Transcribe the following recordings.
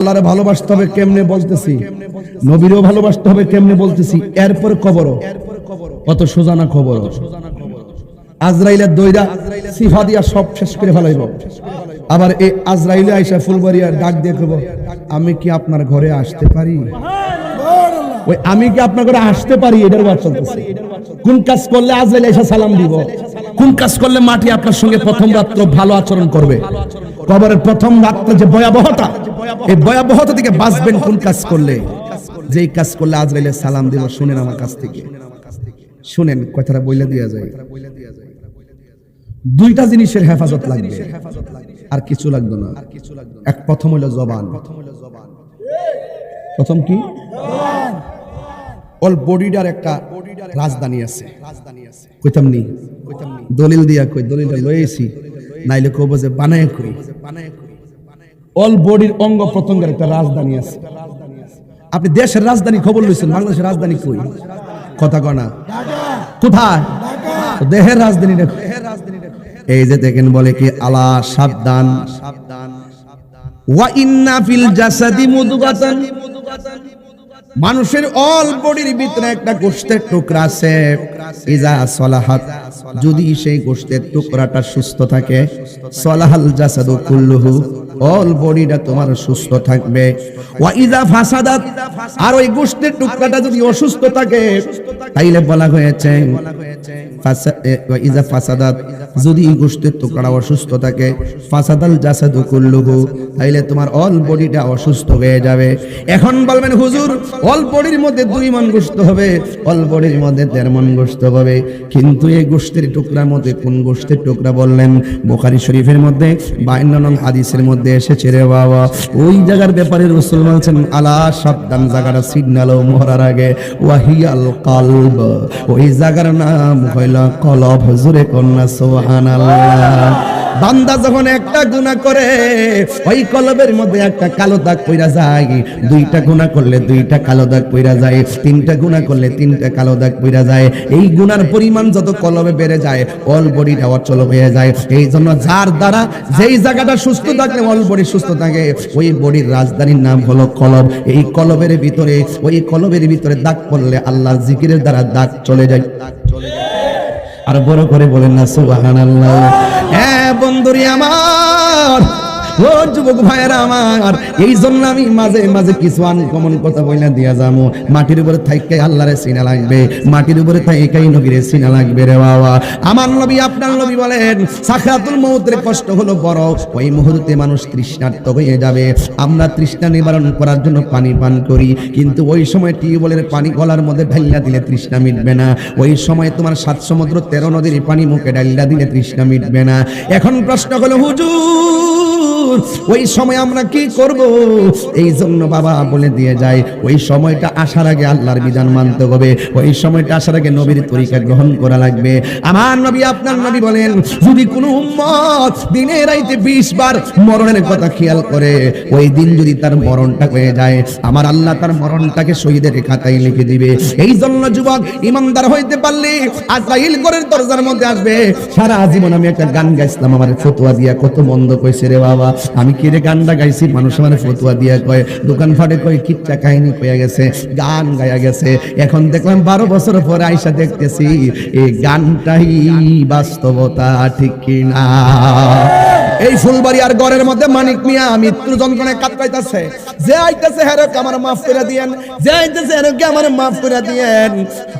আল্লাহরে ভালোবাসতে হবে কেমনে বলতেছি? নবীরও ভালোবাসতে হবে কেমনে বলতেছি? এরপর কবরও। কত সোজানা খবর আজরাইলের দইরা সিফা দিয়া সব শেষ করে ফেলাইব। আবার এই আজরাইলে আইসা ফুলবাড়িয়া ডাক দিয়ে কব আমি কি আপনার ঘরে আসতে পারি? ওই, আমি কি আপনার ঘরে আসতে পারি? এটার বাদ চলতেছে। কোন কাজ করলে আজরাইল আইসা সালাম দিব? কোন কাজ করলে মাটি আপনার সঙ্গে প্রথম রাত্র ভালো আচরণ করবে? কবরের প্রথম রাত্রে যে ভয়াবহতা এই ভয়াবহতা থেকে বাঁচবেন কোন কাজ করলে? যেই কাজ করলে আজরাইলের সালাম দিব শুনেন আমার কাছ থেকে। শুনেন কথাটা বইলে দেওয়া যায়। দুইটা জিনিসের হেফাজত লাগবে। আর কিছু লাগবে না। এক প্রথম হলো জবান। প্রথম কি? অল বডিটার একটা রাজধানী আছে। কইতাম নি? দলিল দিয়া কই? দলিলটা লয়েছি নাইলে কব যে বানায় কই। অল বডির অঙ্গ প্রত্যঙ্গের একটা রাজধানী আছে। আপনি দেশের রাজধানী খবর লইছেন বাংলাদেশের রাজধানী কই? কথা কনা কোথায়? দেহের রাজধানী দেখো। এই যে দেখেন বলে কি আলা সাবধান সাবধান। ওয়া ইন্না ফিল জাসাদি মুদগাতান। মানুষের অল বডির ভিতরে একটা গোশতের টুকরা আছে। ইজা সলাহাত, যদি সেই গোশতের টুকরাটা সুস্থ থাকে, সলাহাল জাসাদু কুল্লুহু, অল বডিটা তোমার সুস্থ থাকবে। ওয়া ইজা ফাসাদাত, আর ওই গোশতের টুকরাটা যদি অসুস্থ থাকে, তাইলে বলা হয়েছে ইজা ফাসাদাত, যদি এই গোশতের টুকরা অসুস্থ থাকে, ফাসাদাল জাসাদু কুল্লুহু, তাইলে তোমার অল বডিটা অসুস্থ হয়ে যাবে। এখন বলবেন, হুজুর অল বডির মধ্যে দুই মন গোস্ত হবে অল মধ্যে দেড় মন গোস্ত হবে। কিন্তু এই গোশতের টুকরার মধ্যে কোন গোশতের টুকরা বললেন? বুখারী শরীফের মধ্যে বায়ান্ন হাদিসের মধ্যে এসেছে রে বাবা। ওই জায়গার ব্যাপারে রসুল বলছেন, আলা সাবধান, জায়গাটা সিগন্যাল মরার আগে। ওয়াহিয়াল কালব। ওই জায়গার নাম হইল কলব। হুজুরে কন্যা, সুবহানাল্লাহ। বান্দা যখন একটা গুনাহ করে, ওই কলবের মধ্যে একটা কালো দাগ পইরা যায়। দুইটা গুনাহ করলে দুইটা কালো দাগ পইরা যায়, তিনটা গুনাহ করলে তিনটা কালো দাগ পইরা যায়। এই গুনার পরিমাণ যত কলবে বেড়ে যায় অল বডিটা অচল হয়ে যায়। এই জন্য যার দ্বারা যেই জায়গাটা সুস্থ থাকলে অল বডি সুস্থ থাকে, ওই বডির রাজধানীর নাম হলো কলব। এই কলবের ভিতরে, ওই কলবের ভিতরে দাগ পড়লে আল্লাহর জিকিরের দ্বারা দাগ চলে যায়। আর বড় করে বলেন না সুবহানাল্লাহ। হ্যাঁ বন্ধুরি আমার। যুবক ভাইয়েরা আমার, এই জন্য আমি মাঝে মাঝে কিছু আনকমন কথা বইলা দিয়া যাব মাটির উপরে আল্লাহরে সিনা লাগবে, মাটির উপরে থাইকাই সিনা লাগবে রে বাবা। আমার নবী, আপনার নবী বলেন সাখাতুল মৌতের কষ্ট হলো বড়, ওই মুহূর্তে মানুষ তৃষ্ণার্ত হয়ে যাবে। আমরা তৃষ্ণা নিবারণ করার জন্য পানি পান করি, কিন্তু ওই সময় টিউবওয়েলের পানি গলার মধ্যে ঢাইলা দিলে তৃষ্ণা মিটবে না। ওই সময় তোমার সাত সমুদ্র তেরো নদীর পানি মুখে ঢাইলা দিলে তৃষ্ণা মিটবে না। এখন প্রশ্ন হলো, হুজুর ওই সময় আমরা কি করব? এই জন্য বাবা বলে দিয়ে যায়, ওই সময়টা আসার আগে আল্লাহর বিধান মানতে হবে। ওই সময়টা আসার আগে নবীর তরিকা গ্রহণ করা লাগবে। আমার নবী, আপনার নবী বলেন, যদি কোনো উম্মত দিনে রাইতে বিশ বার মরণের কথা খেয়াল করে, ওই দিন যদি তার মরণটা হয়ে যায়, আমার আল্লাহ তার মরণটাকে শহীদের খাতায় লিখে দিবে। এই জন্য যুবক, ইমানদার হইতে পারলে আজরাইল ঘরের দরজার মধ্যে আসবে। সারা জীবন আমি একটা গান গাইছিলাম, আমার ফতুয়া দিয়া কত মন্দ কইছে রে বাবা। আমি কি রে গানটা গাইছি? মানুষ মানে ফতুয়া দিয়া কয় দোকান ফাটে কয়, কিচ্ছা কাহিনী কয়ে গেছে, গান গায়া গেছে। এখন দেখলাম বারো বছর পরে আইসা দেখতেছি, এই গানটাই বাস্তবতা ঠিক কিনা। এই ফুলবাড়ি আর গড়ের মধ্যে মানিক মিয়া মৃত্যু যন্ত্রণায় কাতরাইতাছে। যে আইতাছে হেরকে, আমার মাফ করে দিয়েন। যে আইতাছে হেরকে আমার মাফ করে দিয়েন।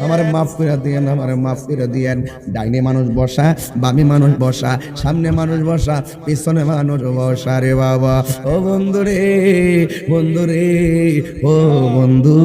আমার মাফ করে দিয়েন, আমার মাফ করে দিয়েন। ডাইনে মানুষ বসা, বামে মানুষ বসা, সামনে মানুষ বসা, পিছনে মানুষ বসা রে বাবা। ও বন্ধু রে বন্ধু রে ও বন্ধু।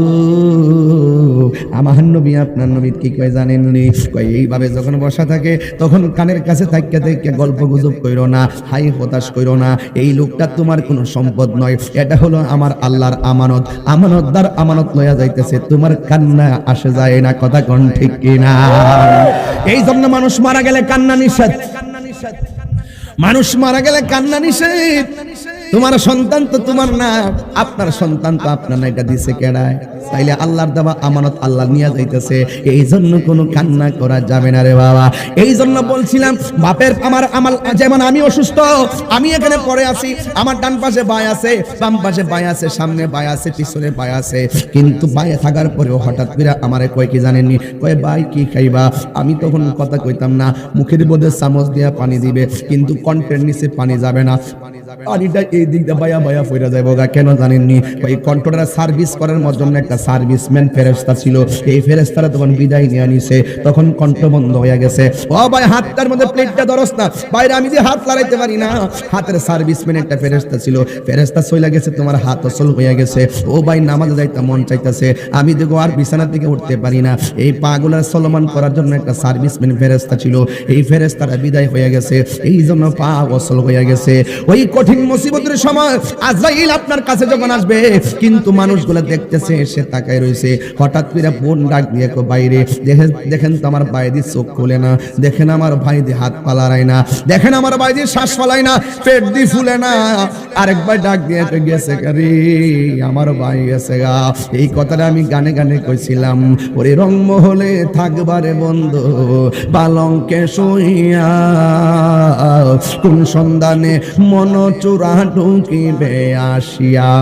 আমার নবী, আপনার নবী কি কয় জানেননি। কয়, এইভাবে যখন বসা থাকে, তখন কানের কাছে থাকতে থাকতে গল্প গুজব কইরো না, হাই হতাশ কইরো না, এই লোকটা তোমার কোনো সম্পদ নয়। এটা হলো আমার আল্লাহর আমানত। আমানতদার আমানত লয়া যাইতেছে, তোমার কান্না আসে যায় না, কথা কোন ঠিক কিনা? এই জন্য মানুষ মারা গেলে কান্না নিষেধ। মানুষ মারা গেলে কান্না নিষেধ। তোমার সন্তান তো তোমার না, আপনার সন্তান তো আপনার না, এটা দিছে কেডায় তাইলে আল্লাহর দেওয়া আমানত আল্লাহ নিয়ে যাইতেছে। এই জন্য কোনো কান্না করা যাবে না রে বাবা। এই জন্য বলছিলাম, বাপের আমার আমার, যেমন আমি অসুস্থ, আমি এখানে পড়ে আছি, আমার ডান পাশে বাই আছে, বাম পাশে বাই আছে, সামনে বাই আছে, পিছনে বাই আছে। কিন্তু বাইরে থাকার পরেও হঠাৎ করে আমারে কয় কি জানেননি? কয়, ভাই, কি খাইবা? আমি তখন কথা কইতাম না, মুখের মধ্যে চামচ দিয়া পানি দিবে, কিন্তু কণ্ঠের নিচে পানি যাবে না। তোমার হাত অসল হয়ে গেছে ও ভাই নামাজে যাইতে মন চাইতেছে আমি দেখো আর বিছানা থেকে উঠতে পারি না এই পাগুলার সলমান করার জন্য একটা সার্ভিসম্যান ফেরেস্তা ছিল এই ফেরেস্তারা বিদায় হয়ে গেছে এই জন্য পা অসল হয়ে গেছে ওই কঠিন মুসিবতের সময় আজরাইল আপনার কাছে যখন আসবে, কিন্তু মানুষগুলো দেখতেছে, সে তাকায় রয়েছে। হঠাৎ করে বোন ডাক দিয়ে কো বাইরে, দেখেন দেখেন তো আমার বাইদি চোখ খুলে না, দেখেন আমার ভাই দিয়ে হাত পালারায় না, দেখেন আমার ভাই দিয়ে শ্বাস ফলায় না, পেট দি ফুলে না। আরেকবার ডাক দিয়ে গেছে রে, আমার ভাই গেছে গা। এই কথাটা আমি গানে গানে কইছিলাম, ওরে রংমহলে থাকবারে বন্ধু পালঙ্কে শুইয়া, কোন সন্ধানে মন চূড়া ঢুকিবে আসিয়া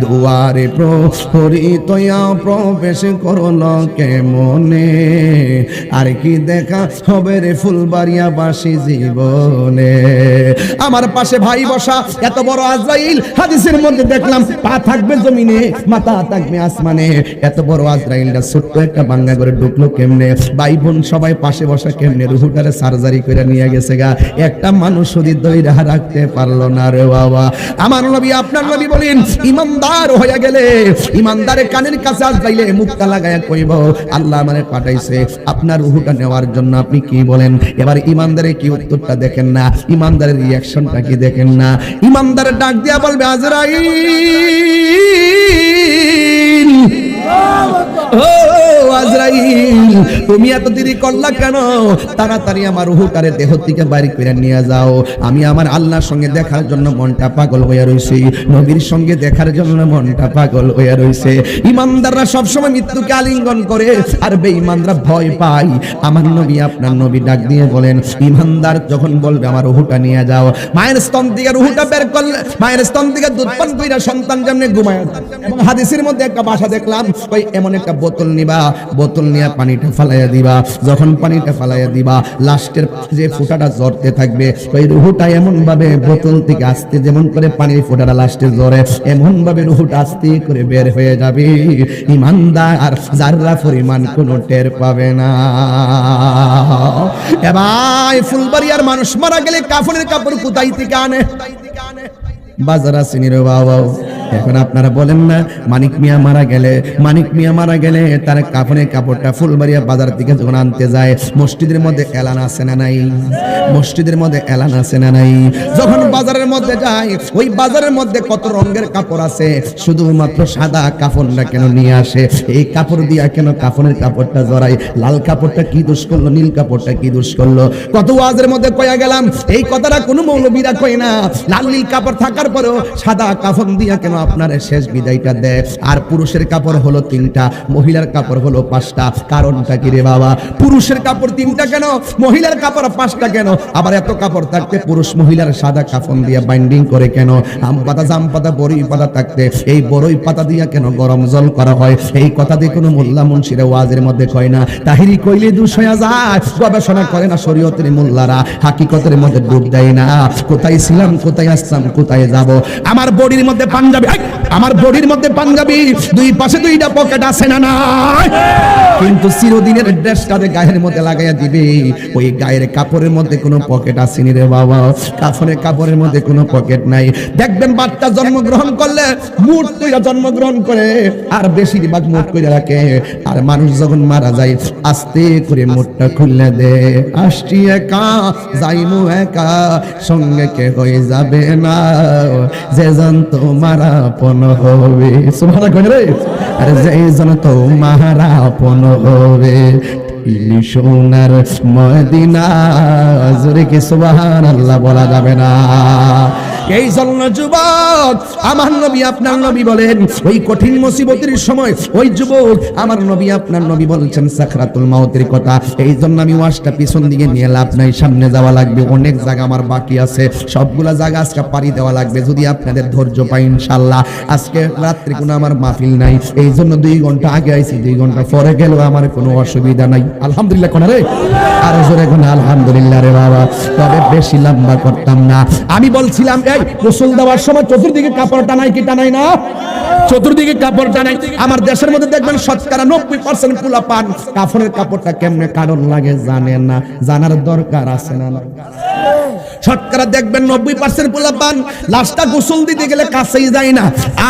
দুয়ারে প্রহরি প্রবেশ করল কেমনে? আর কি দেখা হবে রে ফুলবাড়িয়া বাসি জীবনে? আমার পাশে ভাই বসা, এত বড় আজরাইল, হাদিসের মধ্যে দেখলাম, পা থাকবে জমিনে, মাথা থাকবে আসমানে। এত বড় আজরাইলটা ছোট্ট একটা বাঙ্গা করে ঢুকলো কেমনে? ভাই বোন সবাই পাশে বসা কেমনে? রুহুটারে সার্জারি করে নিয়ে গেছে গা। একটা মানুষ যদি দইরা রাখতে পারল রে বাবা। আমার নবী, আপনার নবী বলেন, ইমানদার হয়ে গেলে, ইমানদারের কানের কাছে আজরাইলে মুক্তা লাগায়া কইব, আল্লাহ আমারে পাঠাইছে। আপনার রুহুটা নেওয়ার জন্য আপনি কি বলেন? এবার ইমানদারের কি উত্তরটা দেখেন না? ইমানদারের রিয়াকশনটা কি দেখেন না? ইমানদারের ডাক দিয়া বলবে, আজরাইল! তুমি এত দেরি করলা কেন? তাড়াতাড়ি আমার দেহ থেকে করে নিয়ে যাও। আমি আমার আল্লাহর সঙ্গে দেখার জন্য মনটা পাগল রইছি। নবীর সঙ্গে দেখার জন্য মনটা পাগল রইছে। ইমানদাররা সবসময় মৃত্যুকে আলিঙ্গন করে, আর ভয় পায়। আমার নবী আপনার নবী ডাক দিয়ে বলেন, ইমানদার যখন বলবে আমার উহুটা নিয়ে যাও। মায়ের স্তন থেকে রুহুটা বের করলে মায়ের স্তন থেকে দুধ পান কইরা সন্তান যেমনি ঘুমায় এবং হাদিসের মধ্যে একটা বাসা দেখলাম ওই এমন একটা বোতল নিবা, বোতল নিয়ে পানিটা ফালাইয়া দিবা। যখন পানিটা ফালাইয়া দিবা, লাস্টের যে ফুটাটা জ্বরতে থাকবে, ওই রুহুটা এমন ভাবে বোতল থেকে আসতে যেমন করে পানির ফুটাটা লাস্টে জ্বরে এমন ভাবে রুহুটা আস্তে করে বের হয়ে যাবে। ইমানদার আর যাররা পরিমাণ কোনো টের পাবে না। এবার ফুলবাড়িয়ার মানুষ মারা গেলে কাফনের কাপড় কোথায় থেকে আনে? বাজার আসেনি রে বাবা এখন আপনারা বলেন না, মানিক মিয়া মারা গেলে, মানিক মিয়া মারা গেলে তার কাফনের কাপড়টা ফুলবাড়িয়া বাজার থেকে যখন আনতে যায়, মসজিদের মধ্যে এলান আছে না নাই? মসজিদের মধ্যে এলান আছে না নাই? যখন বাজারের মধ্যে যায়, ওই বাজারের মধ্যে কত রঙের কাপড় আছে, শুধুমাত্র সাদা কাপড়টা কেন নিয়ে আসে? এই কাপড় দিয়া কেন কাফনের কাপড়টা জড়াই লাল কাপড়টা কি দোষ করল, নীল কাপড়টা কি দোষ করল? কত ওয়াজের মধ্যে কয়া গেলাম, এই কথাটা কোনো মৌলবীরা কয় না, লাল নীল কাপড় থাকার পরেও সাদা কাফন দিয়া কেন আপনার শেষ বিদায়টা দেয় আর পুরুষের কাপড় হলো তিনটা, মহিলার কাপড় হলো পাঁচটা। কারণটা কি রে বাবা? পুরুষের কাপড় তিনটা কেন? মহিলার কাপড় পাঁচটা কেন? আবার এত কাপড় থাকতে পুরুষ মহিলার সাদা কাফন দিয়া বাইন্ডিং করে কেন? আম পাতা, জাম পাতা, বড়ই পাতা থাকতে। এই বড়ই পাতা দিয়া কেন গরম জল করা হয়? এই কথা দিয়ে কোনো মোল্লা মুন্সিরা ওয়াজের মধ্যে কয় না, তাহিরি কইলে দুষ হয়ে যায়। গবেষণা করে না শরীয়তের মোল্লারা। হাকিকতের মধ্যে ডুব দেয় না। কোথায় ছিলাম, কোথায় আসলাম কোথায় যাব? আমার বডির মধ্যে পাঞ্জাবি আমার বডির মধ্যে পাঞ্জাবি, দুই পাশে দুইটা পকেট আছে না নাই? কিন্তু চিরদিনের ড্রেসটারে গায়ের মধ্যে লাগাইয়া দিবে। ওই গায়ের কাপড়ের মধ্যে কোনো পকেট আসেনি রে বাবা। কাফনের কাপড়ের মধ্যে কোনো পকেট নাই। দেখবেন বাচ্চা জন্মগ্রহণ করলে মুঠ কইরা জন্মগ্রহণ করে, আর বেশিরভাগ মুঠ কইরা রাখে। আর মানুষ যখন মারা যায়, আস্তে করে মুঠটা খুললে দে। আসছি একা, যাইমু একা, সঙ্গে কে হয়ে যাবে না? যে জন তোমার আপন হবে। সুবহানাল্লাহ কই রে। আরে যেই জন তোমার আপন হবে সোনার মদিনা। জোরে কি সুবহান আল্লাহ বলা যাবে না। এই জন্য যুবক, আমার নবী, আপনার নবী বলেন, ওই কঠিন মুসিবতের সময় ওই যুবক, আমার নবী, আপনার নবী বলছেন সাকরাতুল মাউতের কথা। এই জন্য আমি ওয়াজটা পিছন দিকে নিয়ে লাভ নাই, সামনে যাওয়া লাগবে, অনেক জায়গা আমার বাকি আছে। সবগুলা জায়গা আজকে পাড়ি দেওয়া লাগবে, যদি আপনাদের ধৈর্য পাই ইনশাল্লাহ আজকে রাত্রে কোনো আমার মাহফিল নাই, এই জন্য দুই ঘণ্টা আগে আইছি, দুই ঘণ্টা পরে গেলেও আমার কোনো অসুবিধা নাই। আলহামদুলিল্লাহ জোরে কোন, আলহামদুলিল্লাহ রে বাবা। তবে বেশি লম্বা করতাম না। আমি বলছিলাম, এই, গোসল দেওয়ার সময় চতুর্দিকে কাপড় টানাই কি টানাই না? চতুর্দিকে কাপড় টানাই। আমার দেশের মধ্যে দেখবেন শতকরা নব্বই পার্সেন্ট পোলা পান কাপড়ের কাপড়টা কেমনে কারণ লাগে জানেন না। জানার দরকার আছে না? শতকরা দেখবেন নব্বই পার্সেন্ট পোলা পান লাশটা গোসল দিতে গেলে কাছেই যায় না।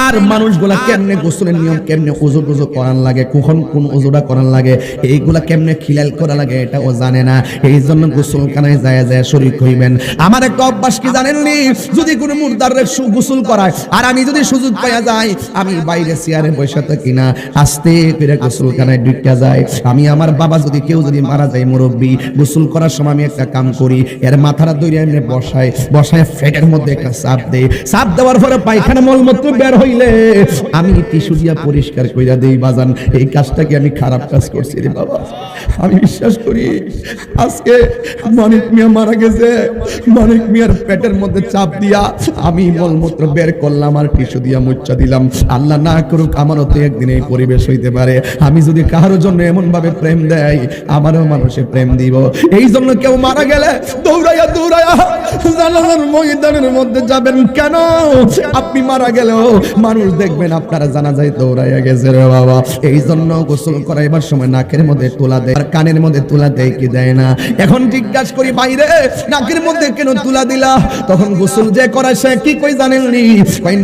আর মানুষগুলা কেমনে গোসলের নিয়ম, কেমনে উজু টুজু করান লাগে, কখন কোন উজুটা করান লাগে, এইগুলা কেমনে খিলাল করা লাগে এটা ও জানে না। এই জন্য গোসলখানায় যায় যায় শরীর হইবেন। আমার একটা অভ্যাস কি জানেননি? যদি কোনো মুর্দার গোসল করায়, আর আমি যদি সুযোগ পাইয়া যাই, আমি বাইরে চেয়ারে বসে থাকি না। আস্তে করে গোসলখানায় ঢুকিয়া যায়। আমি আমার বাবা যদি কেউ যদি মারা যায়, মুরব্বী, গোসল করার সময় আমি একটা কাম করি। এর মাথাটা দৌড়ে বসায় বসায় ফেটের মধ্যে একটা দেই চাপ দেওয়ার পরে পায়খানা বের হইলে আমি দিয়া পরিষ্কার কইরা দেই, বাজান, এই কাজটাকে আমি খারাপ কাজ করছি রে বাবা? আমি বিশ্বাস করি, আজকে মানিক মিয়া মারা গেছে। মানিক মিয়ার পেটের মধ্যে চাপ দিয়া আমি মলমূত্র বের করলাম আর দিয়া দিলাম। আল্লাহ না করুক আমারও তো একদিন এই পরিবেশ হইতে পারে। আমি যদি কারোর জন্য এমন ভাবে প্রেম দেয় আমারও মানুষে প্রেম দিব। এই জন্য কেউ মারা গেলে দৌড়াইয়া দৌড়াইয়া জানাজার ময়দানের মধ্যে যাবেন কেন? আপনি মারা গেলেও মানুষ দেখবেন আপনারা জানা যায় দৌড়াইয়া গেছে রে বাবা। এই জন্য গোসল করাইবার সময় নাকের মধ্যে তুলা দেয়, আর কানের মধ্যে তুলা দেয় কি দেয় না? এখন জিজ্ঞাসা করি বাইরে নাকের মধ্যে কেন দিলা? তখন গোসল যে করায় সে কি কই জানেননি?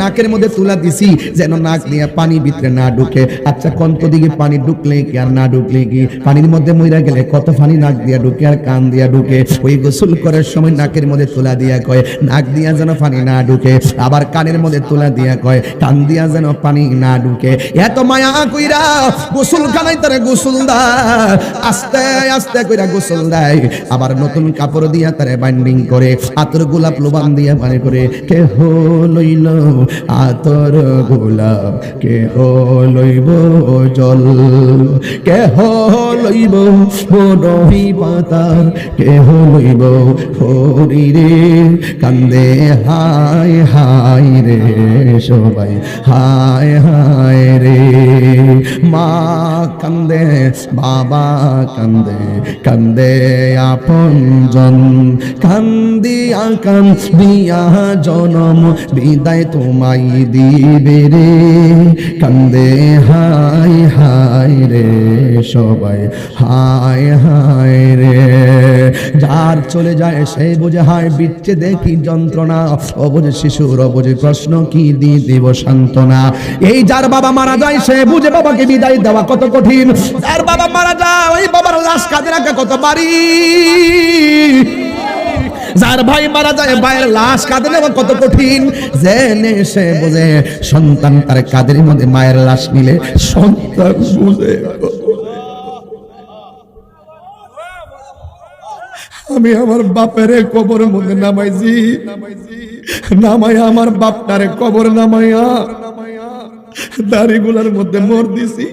নাকের মধ্যে তুলা দিছি, যেন নাক দিয়ে পানি ভিতরে না ঢুকে। আচ্ছা কন্ত দিকে পানি ঢুকলে কি আর না ঢুকলে কি? পানির মধ্যে মইরা গেলে কত পানি নাক দিয়া ঢুকে আর কান দিয়া ঢুকে? ওই গোসল করার সময় নাকের মধ্যে তুলা দিয়া কয়, নাক দিয়া যেন পানি না ঢুকে, আবার কানের মধ্যে তুলা দিয়া কয়, কান দিয়া যেন পানি না ঢুকে। এত মায়া কইরা গোসল খানাই তারে গোসল দেয়, আস্তে আস্তে কইরা গোসল দেয়। আবার নতুন কাপড় দিয়া তারে বাইন্ডিং করে, আতর গোলাপ লোবান দিয়া মানে করে কে লইল আতর গোলাপ কে লইব জল কে লইব বনহি পাতার কে লইব হরিরে কান্দে, হায় হায় রে সবাই, হায় হায় রে। মা কান্দে, বাবা কান্দে কান্দে আপন জন। কান্দিয়া কান্দিয়া জনম, বিদায় তোমায় দিবে রে। কান্দে, হায় হায় রে। সবাই। হায় হায় রে। যার চলে যায়, সে বুঝে, হায় বিচ্ছে দেখি যন্ত্রণা। অবুঝে শিশুর অবুঝে প্রশ্ন, কি দিয়ে দেব সান্ত্বনা? এই যার বাবা মারা যায়, সে বুঝে বাবাকে বিদায় দেওয়া কত কঠিন। যার বাবা মারা যায়, ওই বাবার লাশ কাঁদে রাখা কত বাড়ি। যার ভাই মারা যায়, ভাইয়ের লাশ কাঁদে নেওয়া কত কঠিন। জেনে সে বোঝে, সন্তান তার কাদের মধ্যে মায়ের লাশ নিলে সন্তান বুঝে। আমি আমার বাপের কবর মধ্যে নামাইছি। নামাই আমার বাপটারে কবর নামাইয়া দাড়িগুলার মধ্যে মোর দিছি।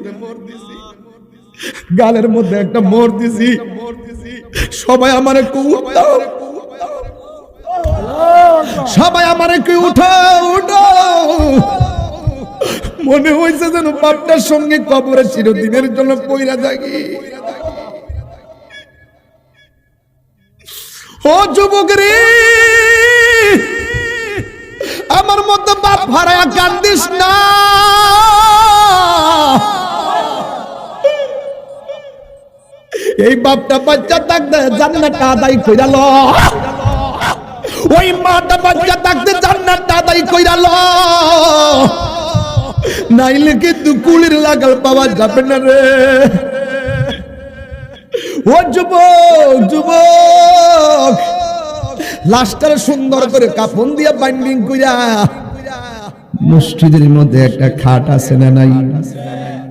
গালের মধ্যে একটা মোর দিছি। সবাই আমারে কুত্তাও সবাই আমারে কি উঠো উঠো মনে হয়েছে যেন বাপটার সঙ্গে কবরে চিরদিনের জন্য পইরা থাকি। ও যুবক রে আমার মতো বাপ হারায়া কান্দিস না। এই বাপটা বাচ্চা থাকতে জান্নাতটা আদায় কইরা ল। ওই মাটা বাচ্চা থাকতে জান্নাতটা আদায় কইরা ল। নাইলে কিন্তু কুলির লাগাল পাওয়া যাবে না রে। ও যুবক যুবক সুন্দর করে কাফন দিয়া বাইন্ডিং মসজিদের মধ্যে একটা খাট আছে না নাই?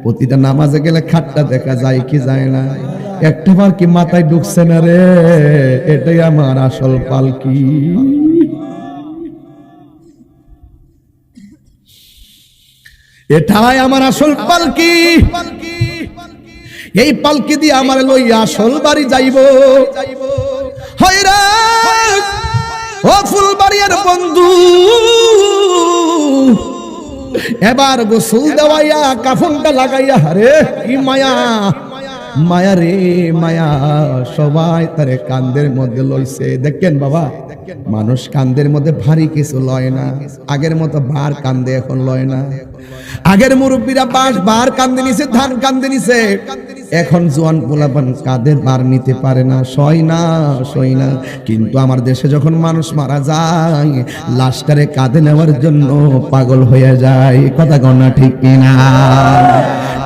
প্রতিটা নামাজে গেলে খাটটা দেখা যায় কি যায় না? একটাবার কি মাথায় ঢুকছে না রে? এটাই আমার আসল পালকি। এটাই আমার আসল পালকি পালকি। এই পালকি দিয়ে আমার লইয়া আসল বাড়ি যাইব। হয়রা ও ফুলবাড়িয়ার বন্ধু, এবার গোসল দেওয়াইয়া কাফনটা লাগাইয়া রে কি মায়া মায়া রে, মায়া, সবাই তারে কান্দের মধ্যে লইছে। দেখেন বাবা, মানুষ কান্দের মধ্যে ভারী কিছু লয় না, আগের মতো বার কান্দে এখন লয় না। আগের মুরব্বীরা বাস বার কান্দে নিছে, ধান কান্দে নিছে। এখন জোয়ান পোলাপান কাঁধে বার নিতে পারে না? সই না সই না। কিন্তু আমার দেশে যখন মানুষ মারা যায় লাস্টারে কাঁধে নেওয়ার জন্য পাগল হয়ে যায়। কথা গণনা ঠিক কিনা?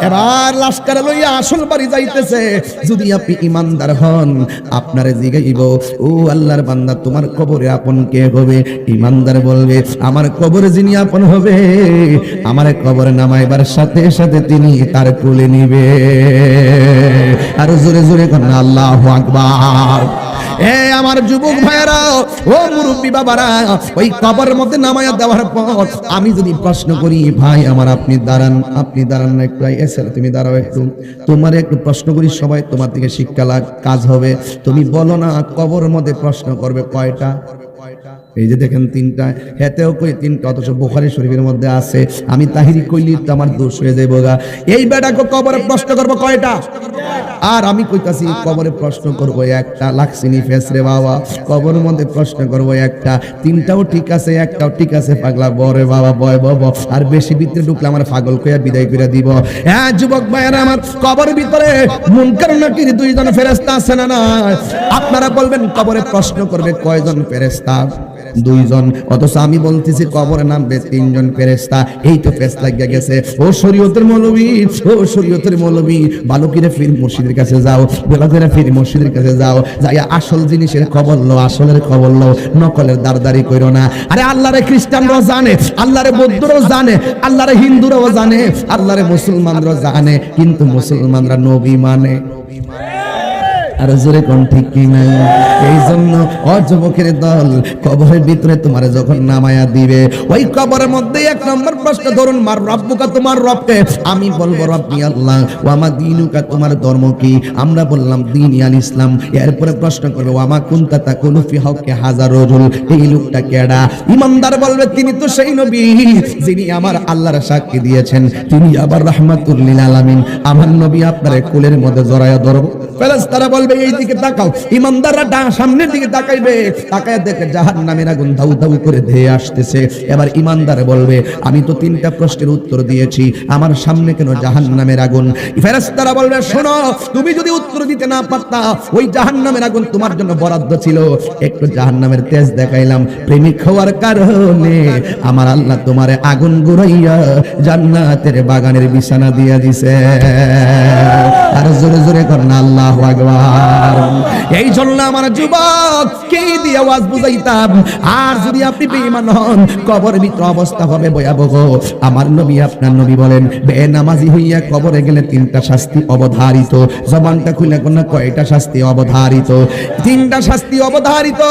এবার লাশটারে লইয়া আসল বাড়ি যাইতেছে। যদি আপনি ইমানদার হন, আপনারে জিগাইব, ও আল্লাহর বান্দা, তোমার কবরে আপন কে হবে? ইমানদার বলবে, আমার কবরে যিনি আপন হবে, আমার কবরে নামাইবার সাথে সাথে তিনি তার কুলে নিবে। আর জোরে জোরে করেন আল্লাহ আকবার। আমার যুবক ভাইয়েরা, ও মুরব্বী বাবারা, ওই কবর মধ্যে নামায়া দেওয়ার পর আমি যদি প্রশ্ন করি, ভাই আমার আপনি দাঁড়ান আপনি দাঁড়ান না একটু এসে তুমি দাঁড়াও একটু। তোমার একটু প্রশ্ন করি, সবাই তোমার থেকে শিক্ষা লাগ, কাজ হবে। তুমি বলো না কবর মধ্যে প্রশ্ন করবে কয়টা? এই যে দেখেন তিনটা, হেতেও কই তিনটা, অথচ বোখারি শরীফের মধ্যে আছে, আমি তাহিরি কইলি তো আমার দোষ হয়ে যাইব গা। এই বেটাকে কবরে প্রশ্ন করব কয়টা? আর আমি কইতাছি, কবরে প্রশ্ন করব একটা লাক্সিনি ফেস রে বাবা। কবর মধ্যে প্রশ্ন করব একটা, তিনটাও ঠিক আছে, একটাও ঠিক আছে, পাগলা বরে বাবা, বয় বাবা। আর বেশি ভিতরে ঢুকলে আমার পাগল কইয়া বিদায় করে দিব। হ্যাঁ যুবক ভাইয়েরা আমার কবর ভিতরে মুনকার নাকির দুইজন ফেরেশতা আছে না না আপনারা বলবেন কবরে প্রশ্ন করবে কয়জন ফেরেশতা? দুইজন। অথচ আমি বলতেছি কবরে নামবে তিনজন ফেরেশতা। এই তো ফেস লাগিয়া গেছে। ও শরীয়তের মৌলবী, ও শরীয়তের মৌলবী, বালকিরে ফির মুর্শিদের কাছে যাও বেলাকেরা ফির মুর্শিদের কাছে যাও, যাইয়া আসল জিনিসের খবর লো আসলের খবর লো নকলের দারদারি কইরো না। আরে আল্লাহরে খ্রিস্টানরাও জানে, আল্লাহরে বৌদ্ধরাও জানে, আল্লাহরে হিন্দুরাও জানে, আল্লাহরে মুসলমানরাও জানে, কিন্তু মুসলমানরা নবী মানে নবী মানে। আর জোরে কোন ঠিক কি নাই? এই জন্য অযুবকের দল কবরের ভিতরে তোমার যখন নামায়া দিবে, ওই কবরের মধ্যে এক নম্বর প্রশ্ন, ধরুন মার রব্বুকা তোমার রবকে। আমি বলব, রব্বি আল্লাহ, ও আমার দিনুকা তোমার ধর্ম কি? আমরা বললাম, দিন ইয়ান ইসলাম। এরপরে প্রশ্ন করবে ওয়ামা কুন্তা তা কুলুফি হকে হাজার রজুল? এই লোকটা কেডা? ইমানদার বলবে, তিনি তো সেই নবী, যিনি আমার আল্লাহর সাক্ষী দিয়েছেন। তিনি আবার রাহমাতুল্লিল আলামিন। আমার নবী আপনার কুলের মধ্যে জড়ায়া ধরব। ফেরেশতারা বলবে এই দিকে তাকাও। ইমানদাররা ডা সামনের দিকে তাকাইবে। তাকায় দেখে জাহান্নামের আগুন ধাউ ধাউ করে ধেয়ে আসতেছে। এবার ইমানদার বলবে, আমি তো তিনটা প্রশ্নের উত্তর দিয়েছি। আমার সামনে কেন জাহান্নামের আগুন? ফেরেশতারা বলবে, শোনো, তুমি যদি উত্তর দিতে না পারতা, ওই জাহান্নামের আগুন তোমার জন্য বরাদ্দ ছিল। একটু জাহান্নামের তেজ দেখাইলাম। প্রেমিক হওয়ার কারণে আমার আল্লাহ তোমারে আগুন গুড়াইয়া জান্নাতের বাগানের বিছানা দিয়া দিছে। আর জোরে জোরে করেন আল্লাহ আকবার। এই জন্য আমার যুবক, কে দিয়ে আওয়াজ বুঝাইতাম? আর যদি আপনি বেঈমান হন কবর ভিতর অবস্থা হবে ভয়াবহ। আমার নবী, আপনার নবী বলেন, বেনামাজি হইয়া কবরে গেলে তিনটা শাস্তি অবধারিত। জবানটা খুলে কোন কয়টা শাস্তি অবধারিত? তিনটা শাস্তি অবধারিত।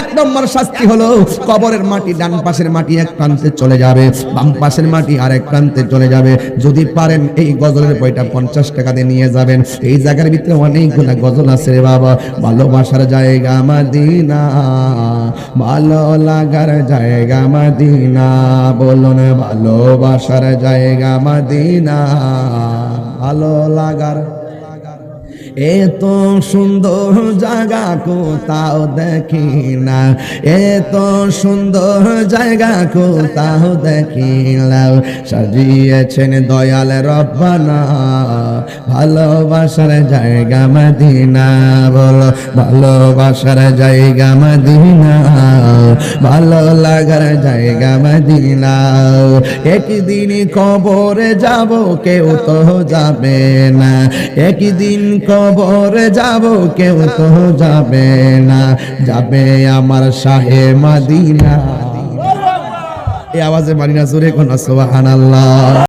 এক নম্বর শাস্তি হলো, কবরের মাটি ডান পাশের মাটি এক প্রান্তে চলে যাবে, বাম পাশের মাটি আর এক প্রান্তে চলে যাবে। যদি পারেন, এই গজলের বইটা পঞ্চাশ টাকা দিয়ে নিয়ে যাবেন। এই জায়গার ভিতরে অনেকগুলা গজল রে বাবা ভালোবাসার জায়গা মাদিনা, ভালো লাগার জায়গা মাদিনা, বলুন ভালোবাসার জায়গা মাদিনা, ভালো লাগার এত সুন্দর জায়গা কোথাও দেখি না। এত সুন্দর জায়গা কোথাও দেখি না। সাজিয়েছেন দয়াল রব্বানা, ভালোবাসার জায়গা মদিনা বলো, ভালোবাসার জায়গা মদিনা, ভালো লাগার জায়গা মদিনা। একদিন কবরে যাব, কেউ তো যাবে না। একদিন কবরে যাব, কেউ তো যাবে না। যাবে আমার শাহে মাদিনা। এই আওয়াজে মারিনা জোরে কোন সোহান আল্লাহ